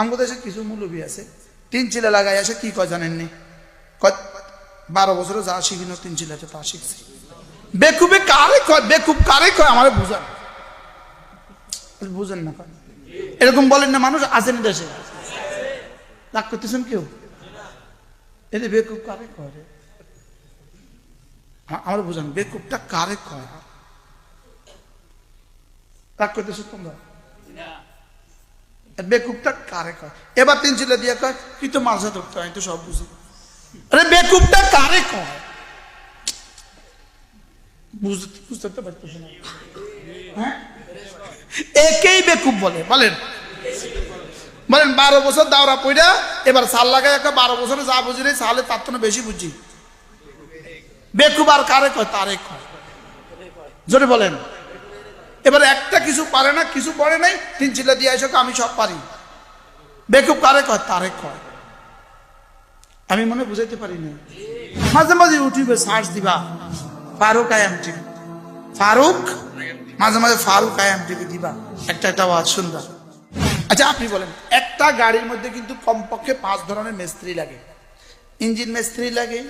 আমাদের দেশে কিছু মুলবি আছে, তিন চিলা লাগাই আসে কি কয় জানেননি? বারো বছরে যা শিখিনো, তিন চিলাতে তা শিখছি। বেকুবে কারে কয়, বেকুব কারে কয়, আমার বুঝান। বুঝেন না। এরকম বলেন না, মানুষ আসেন দেশে। রাগ করতেছেন কেউ? এদের বেকুব কারে কয় রে? আমার বুঝান, বেকুবটা কারে কয়? রাগ করতেছো তোমরা? কারে কয়? এবার তিন ছেলে দিয়ে কয় তো ধরতে হয়, তো সব বুঝি। আরে কারে কয়? বুঝতে বুঝতে হ্যাঁ? একেই বেকুব বলে, বলেন। বলেন, বারো বছর দাওরা পইরা এবার সাল লাগাই একটা বারো বছরে যা বুঝি রে সালে তার তো বেশি বুঝি। বেকুব আর কারে কয়? তারে কয়। জোরে বলেন। এবার একটা কিছু পারে না, কিছু পড়ে নাই, তিন চিল্লা দিয়ে এসে আমি সব পারি। বেকুব কারে কয়? তারে কয়। আমি মনে বুঝাইতে পারি না। মাঝে মাঝে ইউটিউবে সার্চ দিবা, ফারুক আয়াম টিভি ফারুক, মাঝে মাঝে ফারুক আয়াম টিভি দিবা। একটা একটা আওয়াজ সুন্দর আচ্ছা আপনি বলেন, একটা গাড়ির মধ্যে কিন্তু কমপক্ষে পাঁচ ধরনের মিস্ত্রি লাগে। ইঞ্জিন মিস্ত্রি লাগে